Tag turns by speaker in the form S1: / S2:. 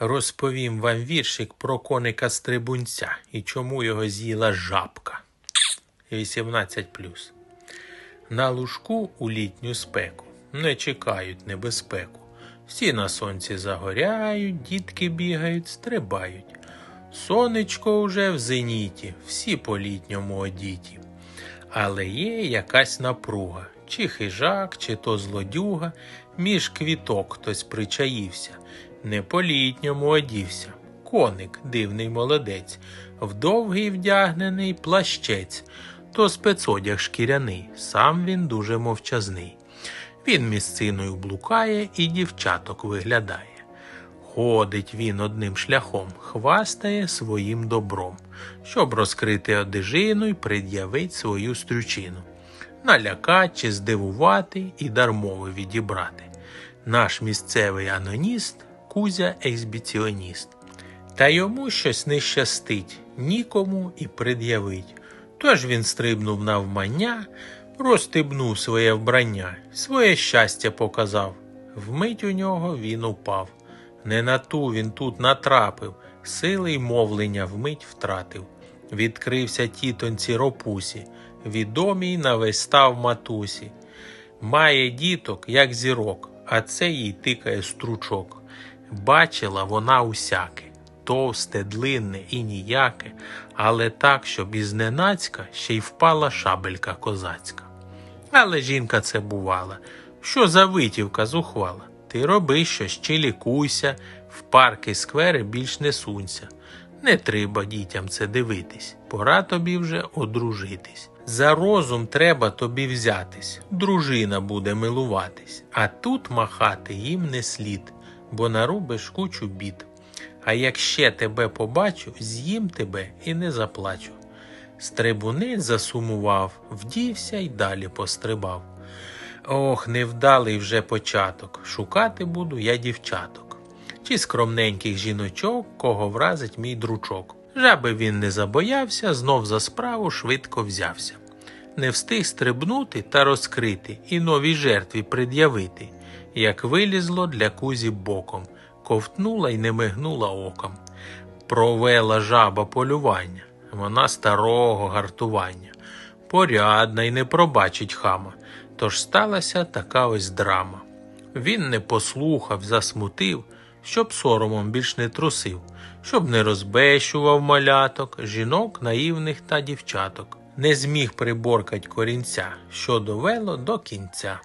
S1: Розповім вам віршик про коника стрибунця і чому його з'їла жабка. 18 На лужку у літню спеку не чекають небезпеку. Всі на сонці загоряють, дітки бігають, стрибають. Сонечко уже в зеніті, всі по літньому одіті. Але є якась напруга, чи хижак, чи то злодюга, між квіток хтось причаївся, не по літньому одівся. Коник, дивний молодець, в довгий вдягнений плащець, то спецодяг шкіряний, сам він дуже мовчазний. Він місциною блукає і дівчаток виглядає. Ходить він одним шляхом, хвастає своїм добром, щоб розкрити одежину й пред'явить свою стрючину, налякать чи здивувати і дармово відібрати. Наш місцевий аноніст Кузя ексбіціоніст. Та йому щось не щастить, нікому і пред'явить. Тож він стрибнув навмання, розстебнув своє вбрання, своє щастя показав. Вмить у нього він упав. Не на ту він тут натрапив, сили й мовлення вмить втратив. Відкрився тітонці ропусі, відомій на весь став матусі. Має діток, як зірок, а це їй тикає стручок. Бачила вона усяке, товсте, длинне і ніяке, але так, щоб із ненацька ще й впала шабелька козацька. Але жінка це бувала. Що за витівка зухвала? Ти роби щось чи лікуйся, в парки сквери більш не сунься. Не треба дітям це дивитись, пора тобі вже одружитись. За розум треба тобі взятись, дружина буде милуватись, а тут махати їм не слід, бо нарубиш кучу бід. А як ще тебе побачу, з'їм тебе і не заплачу. Стрибунець засумував, вдівся й далі пострибав. Ох, невдалий вже початок. Шукати буду я дівчаток. Чи скромненьких жіночок, кого вразить мій дручок. Жаби він не забоявся, знов за справу швидко взявся. Не встиг стрибнути та розкрити і новій жертві пред'явити, як вилізло для кузі боком, ковтнула й не мигнула оком. Провела жаба полювання, вона старого гартування, порядна й не пробачить хама. Тож сталася така ось драма. Він не послухав, засмутив, щоб соромом більш не трусив, щоб не розбещував маляток, жінок наївних та дівчаток, не зміг приборкать корінця, що довело до кінця.